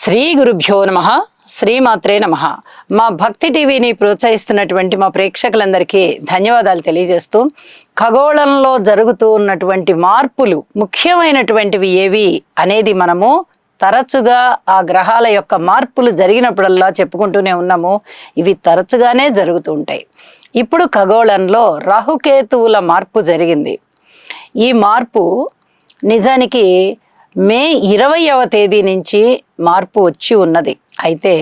శ్రీ గురుభ్యో నమ శ్రీమాత్రే నమ. మా భక్తి టీవీని ప్రోత్సహిస్తున్నటువంటి మా ప్రేక్షకులందరికీ ధన్యవాదాలు తెలియజేస్తూ ఖగోళంలో జరుగుతూ ఉన్నటువంటి మార్పులు ముఖ్యమైనటువంటివి ఏవి అనేది మనము తరచుగా ఆ గ్రహాల యొక్క మార్పులు జరిగినప్పుడల్లా చెప్పుకుంటూనే ఉన్నాము. ఇవి తరచుగానే జరుగుతూ ఉంటాయి. ఇప్పుడు ఖగోళంలో రాహుకేతువుల మార్పు జరిగింది. ఈ మార్పు నిజానికి మే ఇరవయవ తేదీ నుంచి మార్పు వచ్చి ఉన్నది. అయితే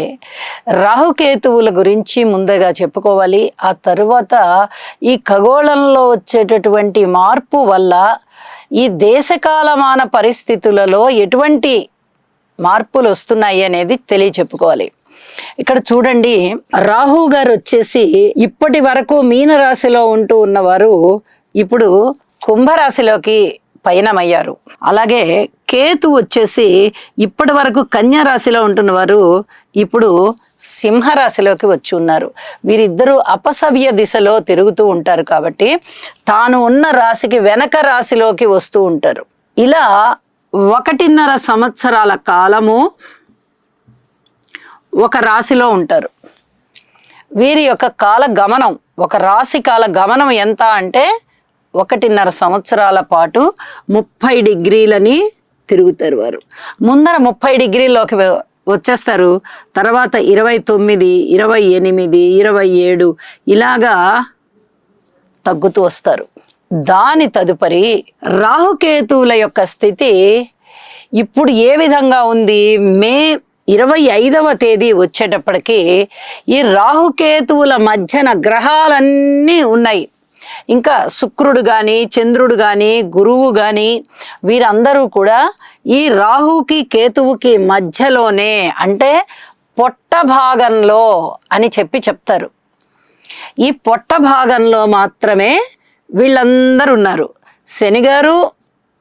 రాహుకేతువుల గురించి ముందుగా చెప్పుకోవాలి. ఆ తరువాత ఈ ఖగోళంలో వచ్చేటటువంటి మార్పు వల్ల ఈ దేశకాలమాన పరిస్థితులలో ఎటువంటి మార్పులు వస్తున్నాయి అనేది తెలియచెప్పుకోవాలి. ఇక్కడ చూడండి రాహు గారు వచ్చేసి ఇప్పటి వరకు మీనరాశిలో ఉంటూ ఉన్నవారు ఇప్పుడు కుంభరాశిలోకి పయనమయ్యారు. అలాగే కేతు వచ్చేసి ఇప్పటి వరకు కన్యా రాశిలో ఉంటున్నవారు ఇప్పుడు సింహరాశిలోకి వచ్చి ఉన్నారు. వీరిద్దరూ అపసవ్య దిశలో తిరుగుతూ ఉంటారు కాబట్టి తాను ఉన్న రాశికి వెనక రాశిలోకి వస్తూ ఉంటారు. ఇలా ఒకటిన్నర సంవత్సరాల కాలము ఒక రాశిలో ఉంటారు. వీరి యొక్క కాల గమనం ఒక రాశి కాల గమనం ఎంత అంటే ఒకటిన్నర సంవత్సరాల పాటు ముప్పై డిగ్రీలని తిరుగుతారు వారు. ముందర ముప్పై డిగ్రీలోకి వచ్చేస్తారు తర్వాత ఇరవై తొమ్మిది ఇరవై ఎనిమిది ఇరవై ఏడు ఇలాగా తగ్గుతూ వస్తారు. దాని తదుపరి రాహుకేతువుల యొక్క స్థితి ఇప్పుడు ఏ విధంగా ఉంది? మే ఇరవై ఐదవ తేదీ వచ్చేటప్పటికి ఈ రాహుకేతువుల మధ్యన గ్రహాలన్నీ ఉన్నాయి. ఇంకా శుక్రుడు కానీ చంద్రుడు కానీ గురువు కానీ వీరందరూ కూడా ఈ రాహుకి కేతువుకి మధ్యలోనే అంటే పొట్ట భాగంలో అని చెప్పి చెప్తారు. ఈ పొట్ట భాగంలో మాత్రమే వీళ్ళందరూ ఉన్నారు. శనిగారు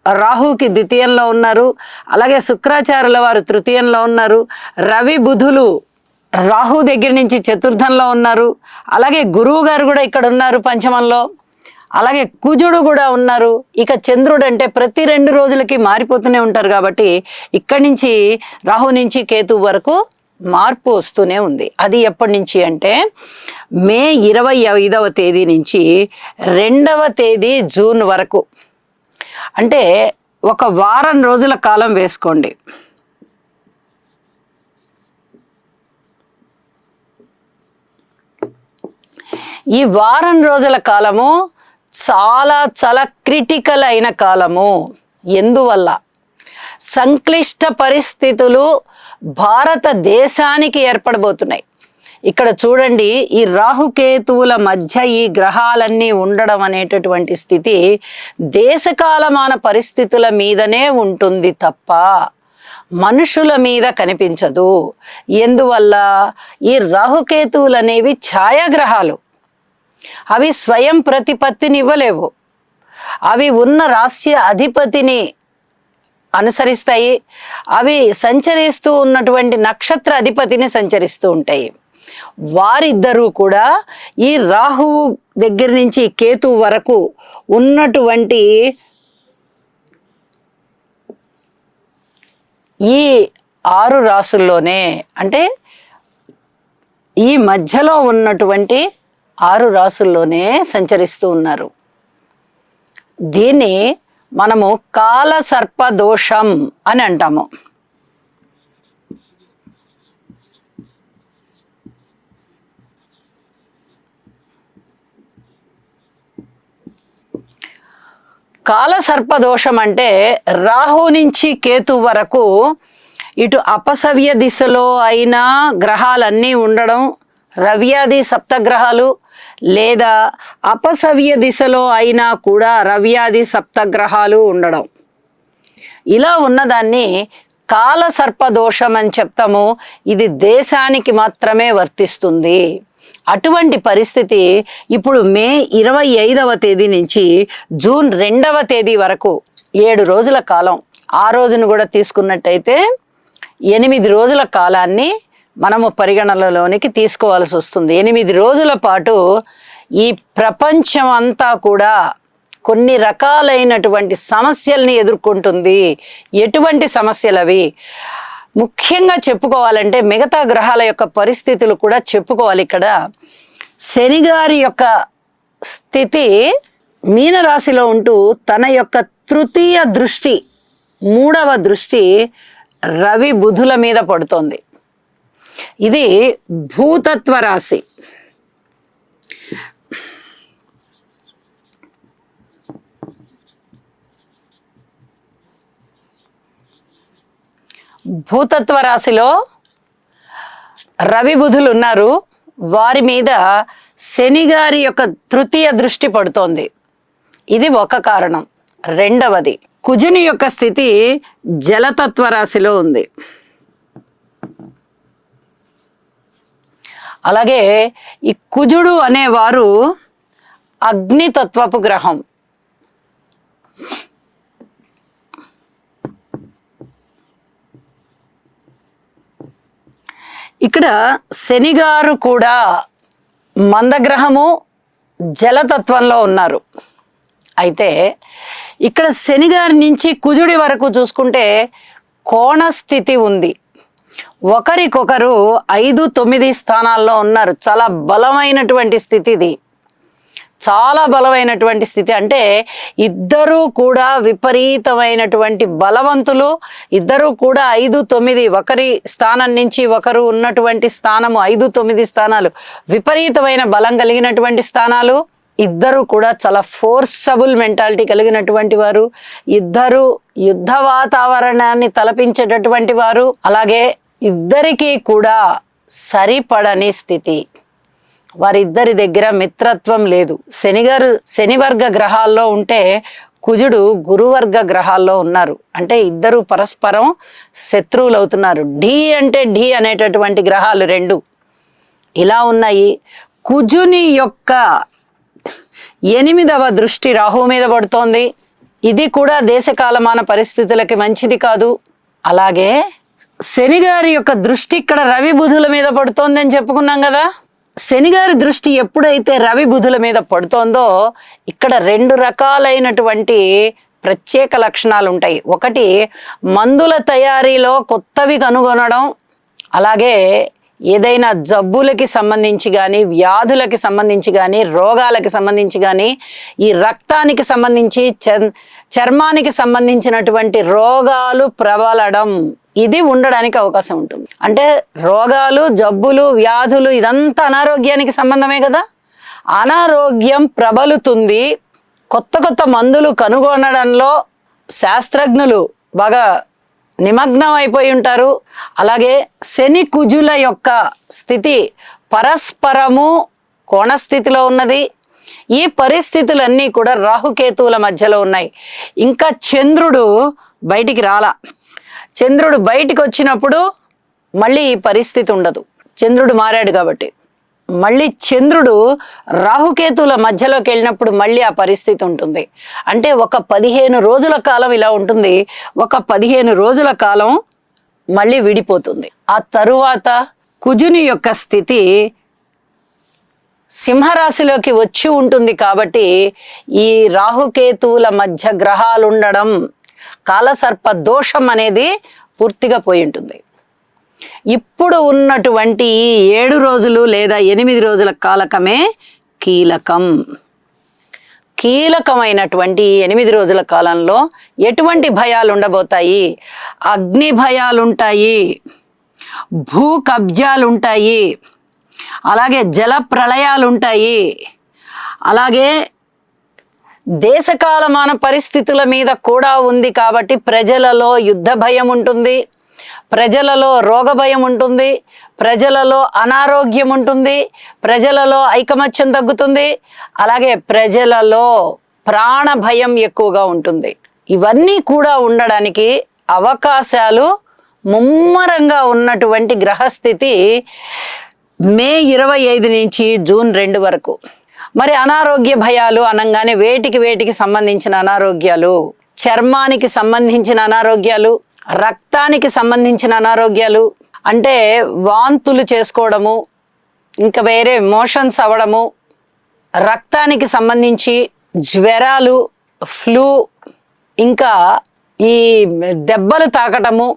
రాహుకి ద్వితీయంలో ఉన్నారు. అలాగే శుక్రాచార్యుల వారు తృతీయంలో ఉన్నారు. రవి బుధులు రాహు దగ్గర నుంచి చతుర్థంలో ఉన్నారు. అలాగే గురువు గారు కూడా ఇక్కడ ఉన్నారు పంచమంలో. అలాగే కుజుడు కూడా ఉన్నారు. ఇక చంద్రుడు అంటే ప్రతి రెండు రోజులకి మారిపోతూనే ఉంటారు కాబట్టి ఇక్కడి నుంచి రాహు నుంచి కేతు వరకు మార్పు వస్తూనే ఉంది. అది ఎప్పటి నుంచి అంటే మే ఇరవై ఐదవ తేదీ నుంచి రెండవ తేదీ జూన్ వరకు. అంటే ఒక వారం రోజుల కాలం వేసుకోండి. ఈ వారం రోజుల కాలము చాలా చాలా క్రిటికల్ అయిన కాలము. ఎందువల్ల? సంక్లిష్ట పరిస్థితులు భారతదేశానికి ఏర్పడబోతున్నాయి. ఇక్కడ చూడండి ఈ రాహుకేతువుల మధ్య ఈ గ్రహాలన్నీ ఉండడం అనేటటువంటి స్థితి దేశకాలమాన పరిస్థితుల మీదనే ఉంటుంది తప్ప మనుషుల మీద కనిపించదు. ఎందువల్ల? ఈ రాహుకేతువులు అనేవి ఛాయాగ్రహాలు. అవి స్వయం ప్రతిపత్తిని ఇవ్వలేవు అవి ఉన్న రాష్ట్ర అధిపతిని అనుసరిస్తాయి. అవి సంచరిస్తూ ఉన్నటువంటి నక్షత్ర అధిపతిని సంచరిస్తూ ఉంటాయి. వారిద్దరూ కూడా ఈ రాహువు దగ్గర నుంచి కేతు వరకు ఉన్నటువంటి ఈ ఆరు రాసుల్లోనే అంటే ఈ మధ్యలో ఉన్నటువంటి ఆరు రాసుల్లోనే సంచరిస్తూ ఉన్నారు. దీన్ని మనము కాల సర్ప దోషం అని అంటాము. కాల సర్ప దోషం అంటే రాహు నుంచి కేతు వరకు ఇటు అపసవ్య దిశలో అయినా గ్రహాలన్నీ ఉండడం రవ్యాది సప్తగ్రహాలు లేదా అపసవ్య దిశలో అయినా కూడా రవ్యాది సప్తగ్రహాలు ఉండడం. ఇలా ఉన్నదాన్ని కాల సర్పదోషం అని చెప్తాము. ఇది దేశానికి మాత్రమే వర్తిస్తుంది. అటువంటి పరిస్థితి ఇప్పుడు మే ఇరవై ఐదవ తేదీ నుంచి జూన్ రెండవ తేదీ వరకు ఏడు రోజుల కాలం. ఆ రోజును కూడా తీసుకున్నట్టయితే ఎనిమిది రోజుల కాలాన్ని మనము పరిగణనలోనికి తీసుకోవాల్సి వస్తుంది. ఎనిమిది రోజుల పాటు ఈ ప్రపంచం అంతా కూడా కొన్ని రకాలైనటువంటి సమస్యల్ని ఎదుర్కొంటుంది. ఎటువంటి సమస్యలు అవి ముఖ్యంగా చెప్పుకోవాలంటే మిగతా గ్రహాల యొక్క పరిస్థితులు కూడా చెప్పుకోవాలి ఇక్కడ. శనిగారి యొక్క స్థితి మీనరాశిలో ఉంటూ తన యొక్క తృతీయ దృష్టి మూడవ దృష్టి రవి బుధుల మీద పడుతోంది. ఇది భూతత్వ రాశి భూతత్వ రాశిలో రవి బుధులు ఉన్నారు. వారి మీద శని గారి యొక్క తృతీయ దృష్టి పడుతోంది. ఇది ఒక కారణం. రెండవది కుజుని యొక్క స్థితి జలతత్వ రాశిలో ఉంది. అలాగే ఈ కుజుడు అనేవారు అగ్నితత్వపు గ్రహం. ఇక్కడ శనిగారు కూడా మందగ్రహము జలతత్వంలో ఉన్నారు. అయితే ఇక్కడ శనిగారి నుంచి కుజుడి వరకు చూసుకుంటే కోణస్థితి ఉంది. ఒకరికొకరు ఐదు తొమ్మిది స్థానాల్లో ఉన్నారు. చాలా బలమైనటువంటి స్థితి ఇది. చాలా బలమైనటువంటి స్థితి. అంటే ఇద్దరూ కూడా విపరీతమైనటువంటి బలవంతులు. ఇద్దరూ కూడా ఐదు తొమ్మిది ఒకరి స్థానం నుంచి ఒకరు ఉన్నటువంటి స్థానము ఐదు తొమ్మిది స్థానాలు. విపరీతమైన బలం కలిగినటువంటి స్థానాలు. ఇద్దరు కూడా చాలా ఫోర్సబుల్ మెంటాలిటీ కలిగినటువంటి వారు. ఇద్దరు యుద్ధ వాతావరణాన్ని తలపించేటటువంటి వారు. అలాగే ఇద్దరికీ కూడా సరిపడని స్థితి. వారిద్దరి దగ్గర మిత్రత్వం లేదు. శనిగారు శనివర్గ గ్రహాల్లో ఉంటే కుజుడు గురువర్గ గ్రహాల్లో ఉన్నారు. అంటే ఇద్దరు పరస్పరం శత్రువులు అవుతున్నారు ఢీ అంటే ఢీ అనేటటువంటి గ్రహాలు రెండు. ఇలా ఉన్నాయి. కుజుని యొక్క ఎనిమిదవ దృష్టి రాహువు మీద పడుతోంది. ఇది కూడా దేశకాలమాన పరిస్థితులకి మంచిది కాదు. అలాగే శనిగారి యొక్క దృష్టి ఇక్కడ రవి బుధుల మీద పడుతోందని చెప్పుకున్నాం కదా. శనిగారి దృష్టి ఎప్పుడైతే రవి బుధుల మీద పడుతోందో ఇక్కడ రెండు రకాలైనటువంటి ప్రత్యేక లక్షణాలు ఉంటాయి. ఒకటి మందుల తయారీలో కొత్తవి కనుగొనడం అలాగే ఏదైనా జబ్బులకి సంబంధించి కానీ వ్యాధులకి సంబంధించి కానీ రోగాలకి సంబంధించి కానీ ఈ రక్తానికి సంబంధించి చర్మానికి సంబంధించినటువంటి రోగాలు ప్రబలడం. ఇది ఉండడానికి అవకాశం ఉంటుంది. అంటే రోగాలు జబ్బులు వ్యాధులు ఇదంతా అనారోగ్యానికి సంబంధమే కదా? అనారోగ్యం ప్రబలుతుంది. కొత్త కొత్త మందులు కనుగొనడంలో శాస్త్రజ్ఞులు బాగా నిమగ్నం అయిపోయి ఉంటారు. అలాగే శని కుజుల యొక్క స్థితి పరస్పరము కోణస్థితిలో ఉన్నది. ఈ పరిస్థితులన్నీ కూడా రాహుకేతువుల మధ్యలో ఉన్నాయి. ఇంకా చంద్రుడు బయటికి రాలా. చంద్రుడు బయటికి వచ్చినప్పుడు మళ్ళీ ఈ పరిస్థితి ఉండదు. చంద్రుడు మారాడు కాబట్టి. మళ్ళీ చంద్రుడు రాహుకేతుల మధ్యలోకి వెళ్ళినప్పుడు మళ్ళీ ఆ పరిస్థితి ఉంటుంది. అంటే ఒక పదిహేను రోజుల కాలం ఇలా ఉంటుంది. ఒక పదిహేను రోజుల కాలం మళ్ళీ విడిపోతుంది. ఆ తరువాత కుజుని యొక్క స్థితి సింహరాశిలోకి వచ్చి ఉంటుంది కాబట్టి ఈ రాహుకేతువుల మధ్య గ్రహాలు ఉండడం కాలసర్ప దోషం అనేది పూర్తిగా పోయి ఉంటుంది. ఇప్పుడు ఉన్నటువంటి ఈ ఏడు రోజులు లేదా ఎనిమిది రోజుల కాలకమే కీలకం. కీలకమైనటువంటి ఈ ఎనిమిది రోజుల కాలంలో ఎటువంటి భయాలు ఉండబోతాయి? అగ్ని భయాలు ఉంటాయి భూ కబ్జాలు ఉంటాయి అలాగే జల ప్రళయాలు ఉంటాయి అలాగే దేశకాలమాన పరిస్థితుల మీద కూడా ఉంది కాబట్టి ప్రజలలో యుద్ధ భయం ఉంటుంది. ప్రజలలో రోగ భయం ఉంటుంది. ప్రజలలో అనారోగ్యం ఉంటుంది. ప్రజలలో ఐకమత్యం తగ్గుతుంది. అలాగే ప్రజలలో ప్రాణ భయం ఎక్కువగా ఉంటుంది. ఇవన్నీ కూడా ఉండడానికి అవకాశాలు ముమ్మరంగా ఉన్నటువంటి గ్రహస్థితి మే ఇరవై ఐదు నుంచి జూన్ రెండు వరకు. మరి అనారోగ్య భయాలు అనగానే వేటికి వేటికి సంబంధించిన అనారోగ్యాలు? చర్మానికి సంబంధించిన అనారోగ్యాలు? రక్తానికి సంబంధించిన అనారోగ్యాలు? అంటే వాంతులు చేసుకోవడము ఇంకా వేరే మోషన్స్ అవ్వడము రక్తానికి సంబంధించి జ్వరాలు ఫ్లూ ఇంకా ఈ దెబ్బలు తాకటము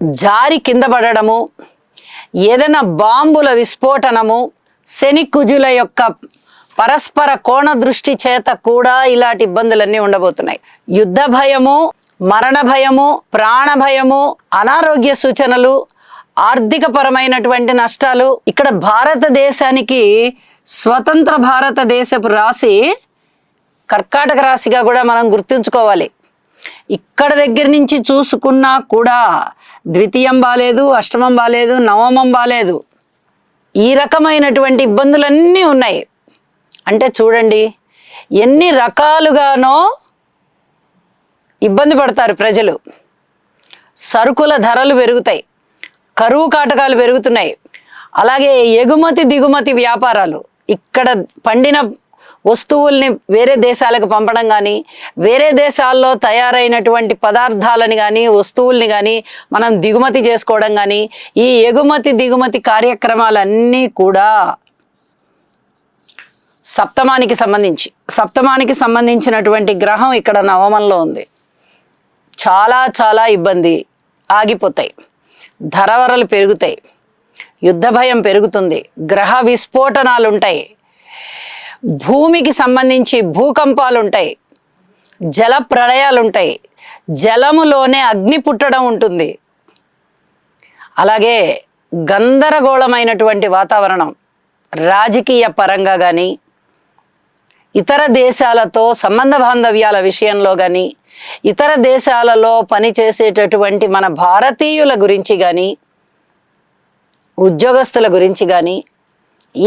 జారి కింద పడడము ఏదైనా బాంబుల విస్ఫోటనము శని కుజుల యొక్క పరస్పర కోణ దృష్టి చేత కూడా ఇలాంటి ఇబ్బందులన్నీ ఉండబోతున్నాయి. యుద్ధ భయము మరణ భయము ప్రాణ భయము అనారోగ్య సూచనలు ఆర్థిక పరమైనటువంటి నష్టాలు ఇక్కడ భారతదేశానికి స్వతంత్ర భారతదేశపు రాశి కర్కాటక రాశిగా కూడా మనం గుర్తుంచుకోవాలి. ఇక్కడ దగ్గర నుంచి చూసుకున్నా కూడా ద్వితీయం బాలేదు అష్టమం బాలేదు నవమం బాలేదు. ఈ రకమైనటువంటి ఇబ్బందులన్నీ ఉన్నాయి. అంటే చూడండి ఎన్ని రకాలుగానో ఇబ్బంది పడతారు ప్రజలు. సరుకుల ధరలు పెరుగుతాయి కరువు కాటకాలు పెరుగుతున్నాయి. అలాగే ఎగుమతి దిగుమతి వ్యాపారాలు ఇక్కడ పండిన వస్తువుల్ని వేరే దేశాలకు పంపడం కానీ వేరే దేశాల్లో తయారైనటువంటి పదార్థాలని కానీ వస్తువుల్ని కానీ మనం దిగుమతి చేసుకోవడం కానీ ఈ ఎగుమతి దిగుమతి కార్యక్రమాలన్నీ కూడా సప్తమానికి సంబంధించి సప్తమానికి సంబంధించినటువంటి గ్రహం ఇక్కడ నవమంలో ఉంది. చాలా చాలా ఇబ్బంది ఆగిపోతాయి. ధరవరలు పెరుగుతాయి. యుద్ధ భయం పెరుగుతుంది. గ్రహ విస్ఫోటనాలు ఉంటాయి భూమికి సంబంధించి భూకంపాలు ఉంటాయి జల ప్రళయాలు ఉంటాయి జలములోనే అగ్ని పుట్టడం ఉంటుంది. అలాగే గందరగోళమైనటువంటి వాతావరణం రాజకీయ పరంగా కానీ ఇతర దేశాలతో సంబంధ బాంధవ్యాల విషయంలో కానీ ఇతర దేశాలలో పనిచేసేటటువంటి మన భారతీయుల గురించి కానీ ఉద్యోగస్తుల గురించి కానీ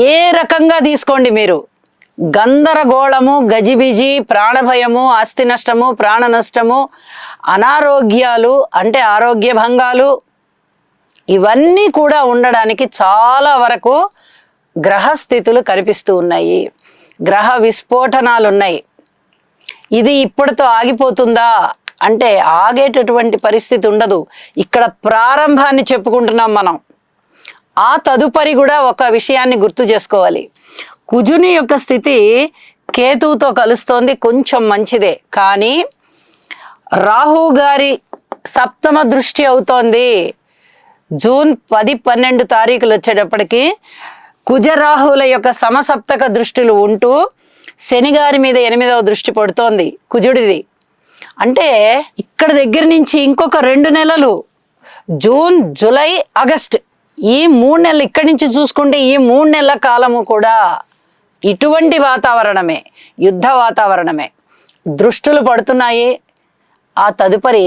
ఏ రకంగా తీసుకోండి మీరు? గందరగోళము గజిబిజి ప్రాణభయము ఆస్తి నష్టము ప్రాణ నష్టము అనారోగ్యాలు అంటే ఆరోగ్య భంగాలు ఇవన్నీ కూడా ఉండడానికి చాలా వరకు గ్రహస్థితులు కనిపిస్తూ ఉన్నాయి. గ్రహ విస్ఫోటనాలు ఉన్నాయి ఇది ఇప్పటితో ఆగిపోతుందా? అంటే ఆగేటటువంటి పరిస్థితి ఉండదు. ఇక్కడ ప్రారంభాన్ని చెప్పుకుంటున్నాం మనం. ఆ తదుపరి కూడా ఒక విషయాన్ని గుర్తు చేసుకోవాలి. కుజుని యొక్క స్థితి కేతువుతో కలుస్తోంది కొంచెం మంచిదే. కానీ రాహు గారి సప్తమ దృష్టి అవుతోంది. జూన్ పది పన్నెండు తారీఖులు వచ్చేటప్పటికి కుజరాహుల యొక్క సమసప్తక దృష్టిలు ఉంటూ శనిగారి మీద ఎనిమిదవ దృష్టి పడుతోంది. కుజుడిది. అంటే ఇక్కడ దగ్గర నుంచి ఇంకొక రెండు నెలలు జూన్ జూలై ఆగస్ట్ ఈ మూడు నెలలు ఇక్కడి నుంచి చూసుకుంటే ఈ మూడు నెలల కాలము కూడా ఇటువంటి వాతావరణమే యుద్ధ వాతావరణమే. దృష్టులు పడుతున్నాయి. ఆ తదుపరి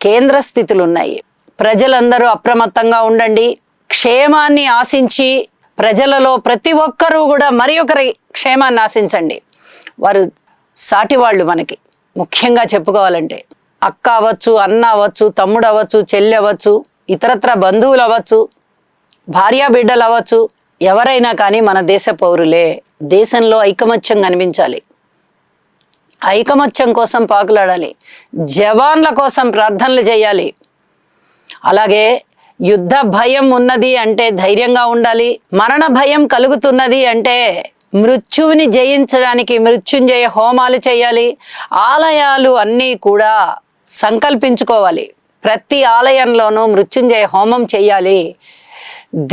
కేంద్ర స్థితులు ఉన్నాయి ప్రజలందరూ అప్రమత్తంగా ఉండండి. క్షేమాన్ని ఆశించి ప్రజలలో ప్రతి ఒక్కరూ కూడా మరి ఒకరి క్షేమాన్ని ఆశించండి. వారు సాటి వాళ్ళు మనకి. ముఖ్యంగా చెప్పుకోవాలంటే అక్క అవ్వచ్చు అన్న అవ్వచ్చు తమ్ముడు అవ్వచ్చు చెల్లి అవ్వచ్చు ఇతరత్ర బంధువులు అవ్వచ్చు భార్యా బిడ్డలు అవ్వచ్చు ఎవరైనా కానీ మన దేశ పౌరులే దేశంలో ఐకమత్యం కనిపించాలి. ఐకమత్యం కోసం పాకులాడాలి. జవాన్ల కోసం ప్రార్థనలు చేయాలి. అలాగే యుద్ధ భయం ఉన్నది అంటే ధైర్యంగా ఉండాలి మరణ భయం కలుగుతున్నది అంటే మృత్యువుని జయించడానికి మృత్యుంజయ హోమాలు చేయాలి ఆలయాలు అన్నీ కూడా సంకల్పించుకోవాలి. ప్రతి ఆలయంలోనూ మృత్యుంజయ హోమం చేయాలి.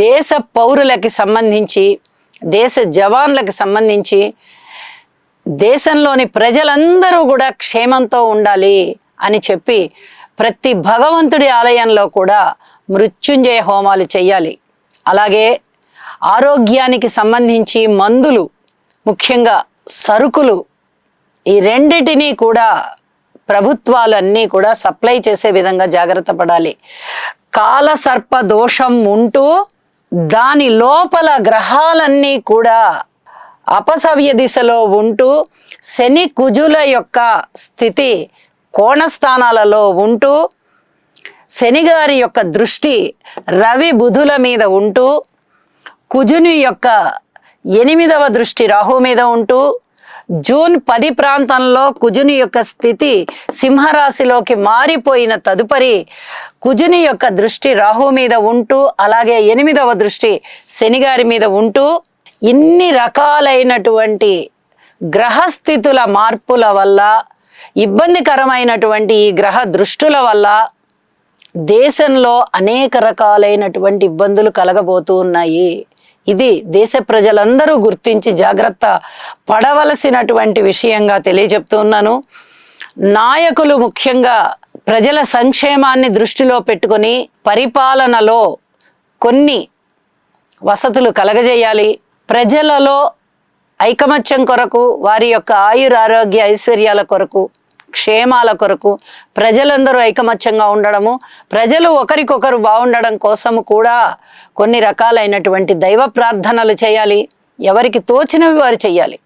దేశ పౌరులకి సంబంధించి దేశ జవాన్లకు సంబంధించి దేశంలోని ప్రజలందరూ కూడా క్షేమంతో ఉండాలి. అని చెప్పి ప్రతి భగవంతుడి ఆలయంలో కూడా మృత్యుంజయ హోమాలు చేయాలి అలాగే ఆరోగ్యానికి సంబంధించి మందులు ముఖ్యంగా సరుకులు ఈ రెండిటినీ కూడా ప్రభుత్వాలు అన్నీ కూడా సప్లై చేసే విధంగా జాగ్రత్త పడాలి. కాల సర్ప దోషం ఉంటూ దాని లోపల గ్రహాలన్నీ కూడా అపసవ్య దిశలో ఉంటూ శని కుజుల యొక్క స్థితి కోణస్థానాలలో ఉంటూ శనిగారి యొక్క దృష్టి రవి బుధుల మీద ఉంటూ కుజుని యొక్క ఎనిమిదవ దృష్టి రాహు మీద ఉంటూ జూన్ పది ప్రాంతంలో కుజుని యొక్క స్థితి సింహరాశిలోకి మారిపోయిన తదుపరి కుజుని యొక్క దృష్టి రాహు మీద ఉంటూ అలాగే ఎనిమిదవ దృష్టి శనిగారి మీద ఉంటూ ఇన్ని రకాలైనటువంటి గ్రహస్థితుల మార్పుల వల్ల ఇబ్బందికరమైనటువంటి ఈ గ్రహ దృష్టుల వల్ల దేశంలో అనేక రకాలైనటువంటి ఇబ్బందులు కలగబోతూ ఉన్నాయి. ఇది దేశ ప్రజలందరూ గుర్తించి జాగ్రత్త పడవలసినటువంటి విషయంగా తెలియజెప్తూ ఉన్నాను నాయకులు ముఖ్యంగా ప్రజల సంక్షేమాన్ని దృష్టిలో పెట్టుకొని పరిపాలనలో కొన్ని వసతులు కలగజేయాలి. ప్రజలలో ఐకమత్యం కొరకు వారి యొక్క ఆయురారోగ్య ఐశ్వర్యాల కొరకు క్షేమాల కొరకు ప్రజలందరూ ఐకమత్యంగా ఉండడము ప్రజలు ఒకరికొకరు బాగుండడం కోసము కూడా కొన్ని రకాలైనటువంటి దైవ ప్రార్థనలు చేయాలి. ఎవరికి తోచినవి వారు చేయాలి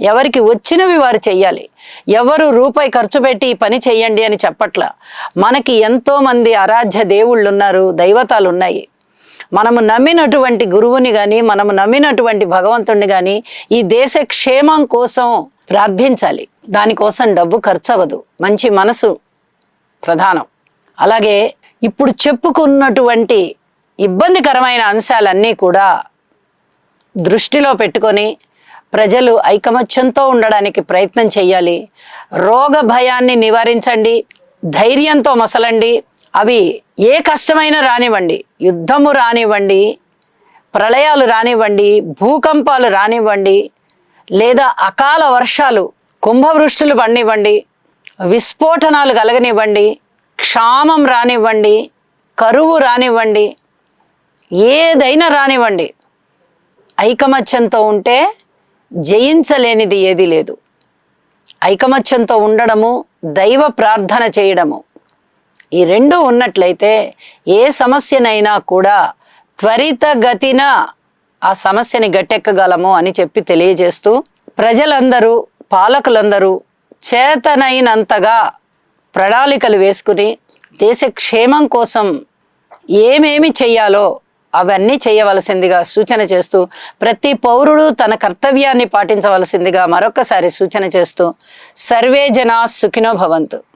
ఎవరికి వచ్చినవి వారు చెయ్యాలి. ఎవరు రూపాయి ఖర్చు పెట్టి పని చెయ్యండి అని చెప్పట్ల. మనకి ఎంతోమంది అరాధ్య ఆరాధ్య దేవుళ్ళు ఉన్నారు దైవతాలు ఉన్నాయి మనము నమ్మినటువంటి గురువుని కానీ మనము నమ్మినటువంటి భగవంతుడిని కానీ ఈ దేశ క్షేమం కోసం ప్రార్థించాలి. దానికోసం డబ్బు ఖర్చు అవ్వదు మంచి మనసు ప్రధానం. అలాగే ఇప్పుడు చెప్పుకున్నటువంటి ఇబ్బందికరమైన అంశాలన్నీ కూడా దృష్టిలో పెట్టుకొని ప్రజలు ఐకమత్యంతో ఉండడానికి ప్రయత్నం చేయాలి. రోగ భయాన్ని నివారించండి. ధైర్యంతో మసలండి. అవి ఏ కష్టమైనా రానివ్వండి. యుద్ధము రానివ్వండి. ప్రళయాలు రానివ్వండి. భూకంపాలు రానివ్వండి. లేదా అకాల వర్షాలు కుంభవృష్టిలు పడినివ్వండి. విస్ఫోటనాలు కలగనివ్వండి. క్షామం రానివ్వండి. కరువు రానివ్వండి. ఏదైనా రానివ్వండి. ఐకమత్యంతో ఉంటే జయించలేనిది ఏదీ లేదు. ఐకమత్యంతో ఉండడము దైవ ప్రార్థన చేయడము. ఈ రెండు ఉన్నట్లయితే ఏ సమస్యనైనా కూడా త్వరితగతిన ఆ సమస్యని గట్టెక్కగలము అని చెప్పి తెలియజేస్తూ ప్రజలందరూ పాలకులందరూ చేతనైనంతగా ప్రణాళికలు వేసుకుని దేశ క్షేమం కోసం ఏమేమి చేయాలో అవన్నీ చేయవలసిందిగా సూచన చేస్తూ ప్రతి పౌరుడు తన కర్తవ్యాన్ని పాటించవలసిందిగా మరొకసారి సూచన చేస్తూ సర్వే జనా సుఖినో భవంతు.